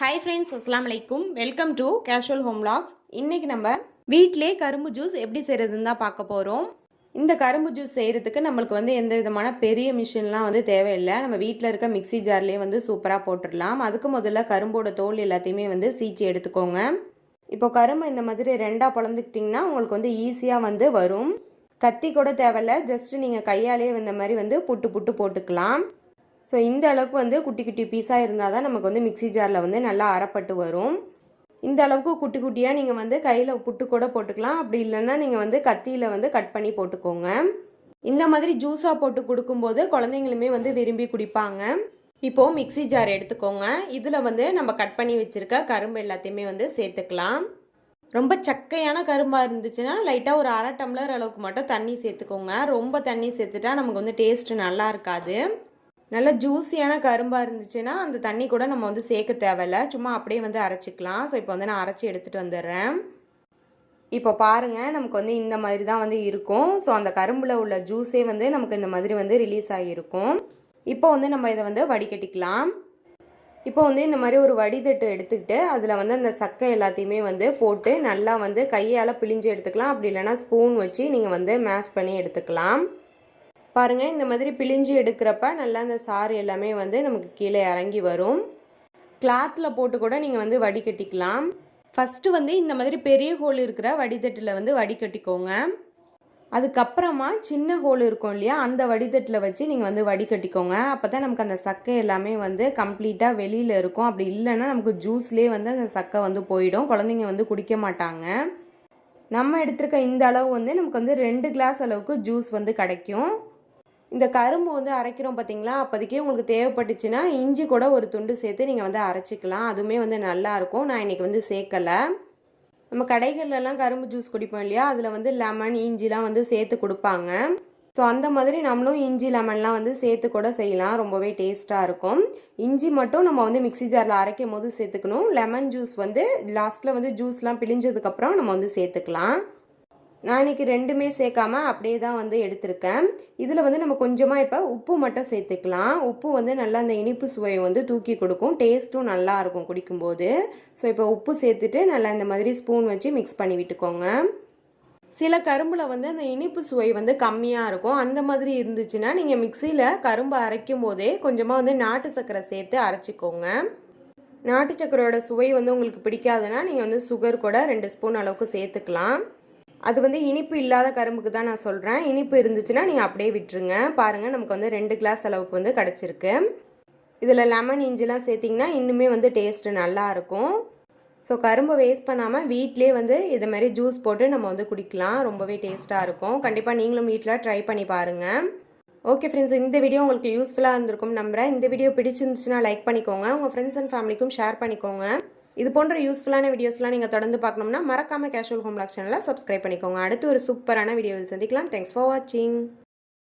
Hi friends அஸ்லாம் வலைக்கும் welcome to casual home logs இன்றைக்கி நம்ம வீட்டிலே கரும்பு ஜூஸ் எப்படி செய்கிறதுன்னு தான் பார்க்க போகிறோம் இந்த கரும்பு ஜூஸ் செய்கிறதுக்கு நம்மளுக்கு வந்து எந்த விதமான பெரிய மிஷின்லாம் வந்து தேவையில்லை. நம்ம வீட்டில் இருக்க மிக்ஸி ஜார்லேயே வந்து சூப்பராக போட்டுடலாம். அதுக்கு முதல்ல கரும்போட தோல் எல்லாத்தையுமே வந்து சீச்சி எடுத்துக்கோங்க. இப்போ கரும்பு இந்த மாதிரி ரெண்டாக பிளந்துக்கிட்டிங்கன்னா உங்களுக்கு வந்து ஈஸியாக வந்து வரும். கத்தி கூட தேவையில்ல. ஜஸ்ட்டு நீங்கள் கையாலேயே இந்த மாதிரி வந்து புட்டு புட்டு போட்டுக்கலாம். ஸோ இந்த அளவுக்கு வந்து குட்டி குட்டி பீஸாக இருந்தால் தான் நமக்கு வந்து மிக்ஸி ஜாரில் வந்து நல்லா அறப்பட்டு வரும். இந்த அளவுக்கு குட்டி குட்டியாக நீங்கள் வந்து கையில் புட்டு கூட போட்டுக்கலாம். அப்படி இல்லைன்னா நீங்கள் வந்து கத்தியில் வந்து கட் பண்ணி போட்டுக்கோங்க. இந்த மாதிரி ஜூஸாக போட்டு கொடுக்கும்போது குழந்தைங்களுமே வந்து விரும்பி குடிப்பாங்க. இப்போது மிக்ஸி ஜார் எடுத்துக்கோங்க. இதில் வந்து நம்ம கட் பண்ணி வச்சுருக்க கரும்பு எல்லாத்தையுமே வந்து சேர்த்துக்கலாம். ரொம்ப சக்கையான கரும்பாக இருந்துச்சுன்னா லைட்டாக ஒரு அரை டம்ளர் அளவுக்கு மட்டும் தண்ணி சேர்த்துக்கோங்க. ரொம்ப தண்ணி சேர்த்துட்டா நமக்கு வந்து டேஸ்ட்டு நல்லா இருக்காது. நல்ல ஜூஸியான கரும்பாக இருந்துச்சுன்னா அந்த தண்ணி கூட நம்ம வந்து சேர்க்க தேவையில்ல. சும்மா அப்படியே வந்து அரைச்சிக்கலாம். ஸோ இப்போ வந்து நான் அரைச்சி எடுத்துகிட்டு வந்துடுறேன். இப்போ பாருங்கள் நமக்கு வந்து இந்த மாதிரி தான் வந்து இருக்கும். ஸோ அந்த கரும்பில் உள்ள ஜூஸே வந்து நமக்கு இந்த மாதிரி வந்து ரிலீஸ் ஆகியிருக்கும். இப்போ வந்து நம்ம இதை வந்து வடிகட்டிக்கலாம். இப்போ வந்து இந்த மாதிரி ஒரு வடிதட்டு எடுத்துக்கிட்டு அதில் வந்து அந்த சக்கை எல்லாத்தையுமே வந்து போட்டு நல்லா வந்து கையால் பிழிஞ்சு எடுத்துக்கலாம். அப்படி இல்லைனா ஸ்பூன் வச்சு நீங்கள் வந்து மேஷ் பண்ணி எடுத்துக்கலாம். பாருங்கள் இந்த மாதிரி பிழிஞ்சு எடுக்கிறப்ப நல்லா அந்த சாறு எல்லாமே வந்து நமக்கு கீழே இறங்கி வரும். கிளாத்தில் போட்டு கூட நீங்கள் வந்து வடிகட்டிக்கலாம் ஃபஸ்ட்டு வந்து இந்த மாதிரி பெரிய ஹோல் இருக்கிற வடிதட்டில் வந்து வடிகட்டிக்கோங்க அதுக்கப்புறமா சின்ன ஹோல் இருக்கும் இல்லையா அந்த வடிதட்டில் வச்சு நீங்கள் வந்து வடிகட்டிக்கோங்க அப்போ தான் நமக்கு அந்த சக்கை எல்லாமே வந்து கம்ப்ளீட்டாக வெளியில் இருக்கும். அப்படி இல்லைன்னா நமக்கு ஜூஸ்லேயே வந்து அந்த சக்கை வந்து போயிடும். குழந்தைங்க வந்து குடிக்க மாட்டாங்க. நம்ம எடுத்திருக்க இந்த அளவு வந்து நமக்கு வந்து ரெண்டு கிளாஸ் அளவுக்கு ஜூஸ் வந்து கிடைக்கும். இந்த கரும்பு வந்து அரைக்கிறோம் பார்த்தீங்களா அப்போதைக்கே உங்களுக்கு தேவைப்பட்டுச்சுன்னா இஞ்சி கூட ஒரு துண்டு சேர்த்து நீங்கள் வந்து அரைச்சிக்கலாம். அதுவுமே வந்து நல்லாயிருக்கும் நான் இன்றைக்கி வந்து சேர்க்கலை. நம்ம கடைகள்லாம் கரும்பு ஜூஸ் குடிப்போம் இல்லையா? அதில் வந்து லெமன் இஞ்சிலாம் வந்து சேர்த்து கொடுப்பாங்க. ஸோ அந்த மாதிரி நம்மளும் இஞ்சி லெமன்லாம் வந்து சேர்த்து கூட செய்யலாம். ரொம்பவே டேஸ்ட்டாக இருக்கும். இஞ்சி மட்டும் நம்ம வந்து மிக்சி ஜாரில் அரைக்கும் போது சேர்த்துக்கணும். லெமன் ஜூஸ் வந்து லாஸ்ட்டில் வந்து ஜூஸ்லாம் பிழிஞ்சதுக்கப்புறம் நம்ம வந்து சேர்த்துக்கலாம். நான் இன்றைக்கி ரெண்டுமே சேர்க்காம அப்படியே தான் வந்து எடுத்திருக்கேன். இதில் வந்து நம்ம கொஞ்சமாக இப்போ உப்பு மட்டும் சேர்த்துக்கலாம். உப்பு வந்து நல்லா அந்த இனிப்பு சுவையை வந்து தூக்கி கொடுக்கும். டேஸ்ட்டும் நல்லாயிருக்கும் குடிக்கும்போது. ஸோ இப்போ உப்பு சேர்த்துட்டு நல்லா இந்த மாதிரி ஸ்பூன் வச்சு மிக்ஸ் பண்ணி விட்டுக்கோங்க. சில கரும்பில் வந்து அந்த இனிப்பு சுவை வந்து கம்மியாக இருக்கும். அந்த மாதிரி இருந்துச்சுன்னா நீங்கள் மிக்சியில் கரும்பு அரைக்கும் போதே கொஞ்சமாக வந்து நாட்டு சர்க்கரை சேர்த்து அரைச்சிக்கோங்க. நாட்டு சர்க்கரையோட சுவை வந்து உங்களுக்கு பிடிக்காதுன்னா நீங்கள் வந்து சுகர் கூட ரெண்டு ஸ்பூன் அளவுக்கு சேர்த்துக்கலாம். அது வந்து இனிப்பு இல்லாத கரும்புக்கு தான் நான் சொல்கிறேன் இனிப்பு இருந்துச்சுன்னா நீங்கள் அப்படியே விட்டுருங்க. பாருங்கள் நமக்கு வந்து ரெண்டு கிளாஸ் அளவுக்கு வந்து கிடச்சிருக்கு. இதில் லெமன் இஞ்சிலாம் சேர்த்திங்கன்னா இன்னுமே வந்து டேஸ்ட்டு நல்லாயிருக்கும் ஸோ கரும்பு வேஸ்ட் பண்ணாமல் வீட்டிலே வந்து இது மாதிரி ஜூஸ் போட்டு நம்ம வந்து குடிக்கலாம். ரொம்பவே டேஸ்ட்டாக இருக்கும். கண்டிப்பாக நீங்களும் வீட்டில் ட்ரை பண்ணி பாருங்கள் ஓகே ஃப்ரெண்ட்ஸ் இந்த வீடியோ உங்களுக்கு யூஸ்ஃபுல்லாக இருந்திருக்கும் நம்புகிறேன் இந்த வீடியோ பிடிச்சிருந்துச்சுன்னா லைக் பண்ணிக்கோங்க. உங்கள் ஃப்ரெண்ட்ஸ் அண்ட் ஃபேமிலிக்கும் ஷேர் பண்ணிக்கோங்க. இது போன்ற யூஸ்ஃபுல்லான வீடியோஸ்லாம் நீங்கள் தொடர்ந்து பார்க்கணும்னா மறக்காமல் கேஷுவல் ஹோம் லாக் சேனலை சப்ஸ்கிரைப் பண்ணிக்கோங்க. அடுத்து ஒரு சூப்பரான வீடியோவில் சந்திக்கலாம். தேங்க்ஸ் ஃபார் வாட்சிங்